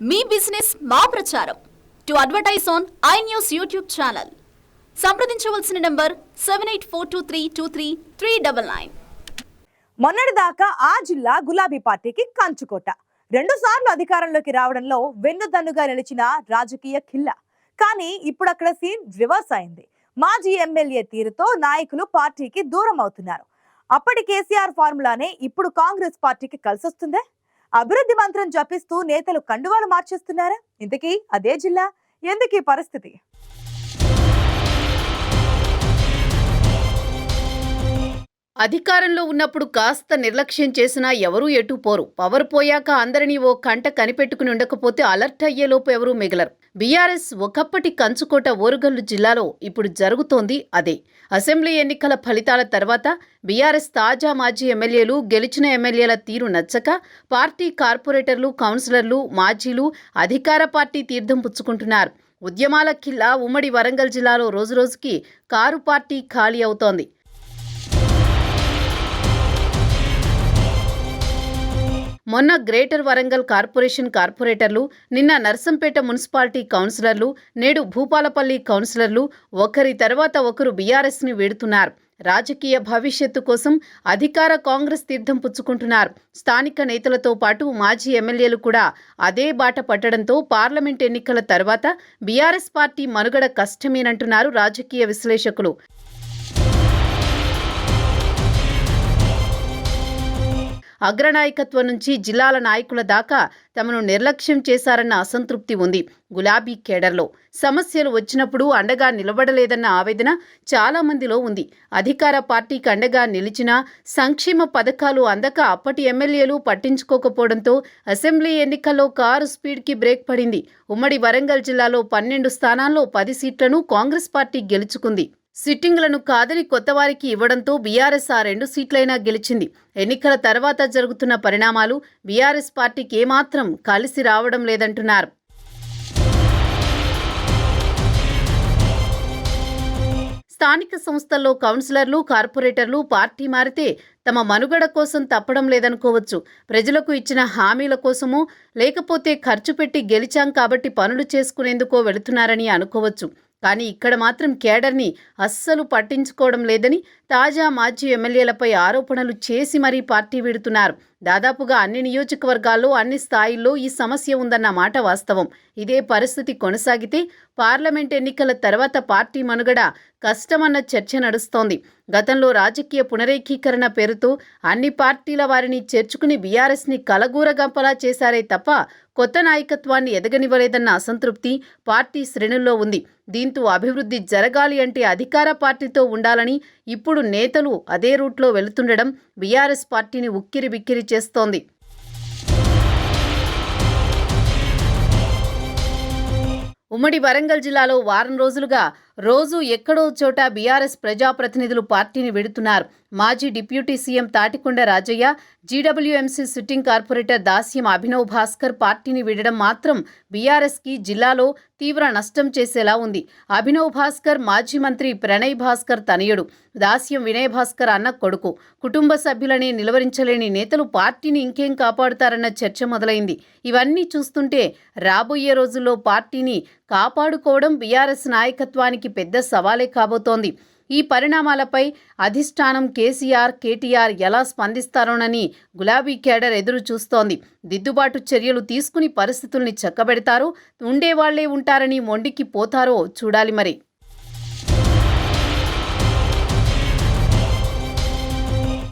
మీ business మా ప్రచారం. To advertise on I news YouTube channel. సంప్రదించవలసిన number seven eight four two three two three three double nine. మొన్నటిదాకా ఆ జిల్లా గులాబీ పార్టీకి కంచుకోట. రెండు సార్లు అధికారంలోకి రావడంలో వెన్నుదన్నుగా నిలిచిన రాజకీయ ఖిల్ల. కానీ ఇప్పుడు అక్కడ సీన్ రివర్స్ అయింది. మాజీ ఎమ్మెల్యే తీరుతో నాయకులు పార్టీకి దూరం అవుతున్నారు. అప్పటి కేసీఆర్ ఫార్ములానే ఇప్పుడు కాంగ్రెస్ పార్టీకి కలిసొస్తుందే? అభివృద్ధి మంత్రం జపిస్తూ నేతలు కండువాలు మార్చేస్తున్నారా? ఇంతకీ అదే జిల్లా? ఎందుకీ పరిస్థితి? అధికారంలో ఉన్నప్పుడు కాస్త నిర్లక్ష్యం చేసినా ఎవరూ ఎటు పోరు. పవర్ పోయాక అందరినీ ఓ కంట కనిపెట్టుకుని ఉండకపోతే అలర్ట్ అయ్యేలోపు ఎవరూ మిగలరు. బీఆర్ఎస్ ఒకప్పటి కంచుకోట ఓరుగల్లు జిల్లాలో ఇప్పుడు జరుగుతోంది అదే. అసెంబ్లీ ఎన్నికల ఫలితాల తర్వాత బీఆర్ఎస్ తాజా మాజీ ఎమ్మెల్యేలు గెలిచిన ఎమ్మెల్యేల తీరు నచ్చక పార్టీ కార్పొరేటర్లు కౌన్సిలర్లు మాజీలు అధికార పార్టీ తీర్థం పుచ్చుకుంటున్నారు. ఉద్యమాల కిల్లా ఉమ్మడి వరంగల్ జిల్లాలో రోజురోజుకి కారు పార్టీ ఖాళీ అవుతోంది. మొన్న గ్రేటర్ వరంగల్ కార్పొరేషన్ కార్పొరేటర్లు నిన్న నర్సంపేట మున్సిపాలిటీ కౌన్సిలర్లు నేడు భూపాలపల్లి కౌన్సిలర్లు ఒకరి తర్వాత ఒకరు బీఆర్ఎస్ని వేడుతున్నారు. రాజకీయ భవిష్యత్తు కోసం అధికార కాంగ్రెస్ తీర్థం పుచ్చుకుంటున్నారు. స్థానిక నేతలతో పాటు మాజీ ఎమ్మెల్యేలు కూడా అదే బాట పట్టడంతో పార్లమెంట్ ఎన్నికల తర్వాత బీఆర్ఎస్ పార్టీ మనుగడ కష్టమేనంటున్నారు రాజకీయ విశ్లేషకులు. అగ్రనాయకత్వం నుంచి జిల్లాల నాయకుల దాకా తమను నిర్లక్ష్యం చేశారన్న అసంతృప్తి ఉంది గులాబీ కేడర్లో. సమస్యలు వచ్చినప్పుడు అండగా నిలబడలేదన్న ఆవేదన చాలామందిలో ఉంది. అధికార పార్టీకి అండగా నిలిచినా సంక్షేమ పథకాలు అందక అప్పటి ఎమ్మెల్యేలు పట్టించుకోకపోవడంతో అసెంబ్లీ ఎన్నికల్లో కారు స్పీడ్కి బ్రేక్ పడింది. ఉమ్మడి వరంగల్ జిల్లాలో పన్నెండు స్థానాల్లో పది సీట్లను కాంగ్రెస్ పార్టీ గెలుచుకుంది. సిట్టింగ్లను కాదని కొత్తవారికి ఇవ్వడంతో బీఆర్ఎస్ ఆ రెండు సీట్లైనా గెలిచింది. ఎన్నికల తర్వాత జరుగుతున్న పరిణామాలు బీఆర్ఎస్ పార్టీకి ఏమాత్రం కలిసి రావడం లేదంటున్నారు. స్థానిక సంస్థల్లో కౌన్సిలర్లు కార్పొరేటర్లు పార్టీ మారితే తమ మనుగడ కోసం తప్పడం లేదనుకోవచ్చు. ప్రజలకు ఇచ్చిన హామీల కోసమో లేకపోతే ఖర్చు పెట్టి గెలిచాం కాబట్టి పనులు చేసుకునేందుకో వెళుతున్నారని అనుకోవచ్చు. కానీ ఇక్కడ మాత్రం కేడర్ని అస్సలు పట్టించుకోవడం లేదని తాజా మాజీ ఎమ్మెల్యేలపై ఆరోపణలు చేసి మరీ పార్టీ వీడుతున్నారు. దాదాపుగా అన్ని నియోజకవర్గాల్లో అన్ని స్థాయిల్లో ఈ సమస్య ఉందన్న మాట వాస్తవం. ఇదే పరిస్థితి కొనసాగితే పార్లమెంట్ ఎన్నికల తర్వాత పార్టీ మనుగడ కష్టమన్న చర్చ నడుస్తోంది. గతంలో రాజకీయ పునరేకీకరణ పేరుతో అన్ని పార్టీల వారిని చేర్చుకుని బీఆర్ఎస్ని కలగూరగంపలా చేశారే తప్ప కొత్త నాయకత్వాన్ని ఎదగనివ్వలేదన్న అసంతృప్తి పార్టీ శ్రేణుల్లో ఉంది. దీంతో అభివృద్ధి జరగాలి అంటే అధికార పార్టీతో ఉండాలని ఇప్పుడు నేతలు అదే రూట్లో వెళుతుండడం బీఆర్ఎస్ పార్టీని ఉక్కిరి బిక్కిరి చేస్తోంది. ఉమ్మడి వరంగల్ జిల్లాలో వారం రోజులుగా రోజు ఎక్కడో చోట బీఆర్ఎస్ ప్రజాప్రతినిధులు పార్టీని విడుతున్నారు. మాజీ deputy CM Thatikonda Rajaiah GWMC sitting corporator Dasyam Abhinav Bhaskar పార్టీని విడడం మాత్రం బీఆర్ఎస్కి జిల్లాలో తీవ్ర నష్టం చేసేలా ఉంది. అభినవ్ భాస్కర్ మాజీ మంత్రి ప్రణయ్ భాస్కర్ తనయుడు దాస్యం వినయ్ భాస్కర్ అన్న కొడుకు. కుటుంబ సభ్యులని నిలవరించలేని నేతలు పార్టీని ఇంకేం కాపాడుతారన్న చర్చ మొదలైంది. ఇవన్నీ చూస్తుంటే రాబోయే రోజుల్లో పార్టీని కాపాడుకోవడం బీఆర్ఎస్ నాయకత్వానికి పెద్ద సవాలే కాబోతోంది. ఈ పరిణామాలపై అధిష్టానం కేసీఆర్ కేటీఆర్ ఎలా స్పందిస్తారోనని గులాబీ కేడర్ ఎదురు చూస్తోంది. దిద్దుబాటు చర్యలు తీసుకుని పరిస్థితుల్ని చక్కబెడతారో. ఉండేవాళ్ళే ఉంటారని మొండికి పోతారో చూడాలి మరి.